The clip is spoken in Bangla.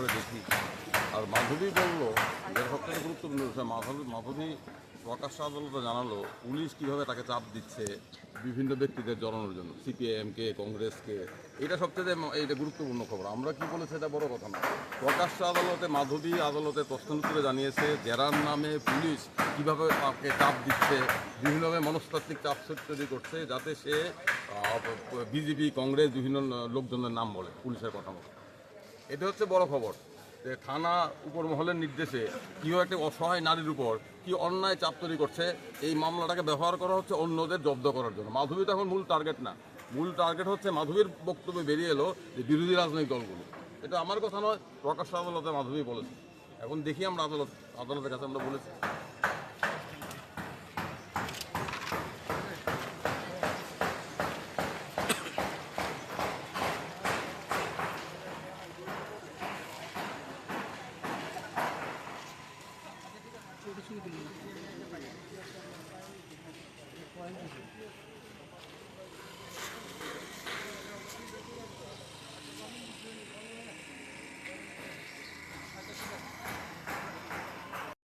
করে দেখি। আর মাধবী বলল যে সবথেকে গুরুত্বপূর্ণ বিষয় মাধবী মাধবী প্রকাশ্য আদালতে জানালো, পুলিশ কীভাবে তাকে চাপ দিচ্ছে বিভিন্ন ব্যক্তিদের জড়ানোর জন্য সিপিআইএমকে কংগ্রেসকে এটা সবচেয়ে এইটা গুরুত্বপূর্ণ খবর। আমরা কি বলেছি এটা বড় কথা না। প্রকাশ্য আদালতে, মাধবী আদালতে প্রশ্নোত্তরে জানিয়েছে, জেরার নামে পুলিশ কীভাবে তাকে চাপ দিচ্ছে, বিভিন্নভাবে মনস্তাত্ত্বিক চাপ তৈরি করছে, যাতে সে বিজেপি, কংগ্রেস, বিভিন্ন লোকজনের নাম বলে, পুলিশের কথা মতো এটা হচ্ছে বড় খবর যে থানা উপর মহলের নির্দেশে কীভাবে একটা অসহায় নারীর উপর কি অন্যায় চাপ তৈরি করছে, এই মামলাটাকে ব্যবহার করা হচ্ছে অন্যদের জব্দ করার জন্য। মাধবী তো এখন মূল টার্গেট না। মূল টার্গেট হচ্ছে মাধবীর বক্তব্যে বেরিয়ে এলো যে বিরোধী রাজনৈতিক দলগুলো। এটা আমার কথা নয়, প্রকাশ্য আদালতে মাধবী বলেছে। এখন দেখি আমরা আদালত আদালতের কাছে আমরা বলেছি। কিছুই দিই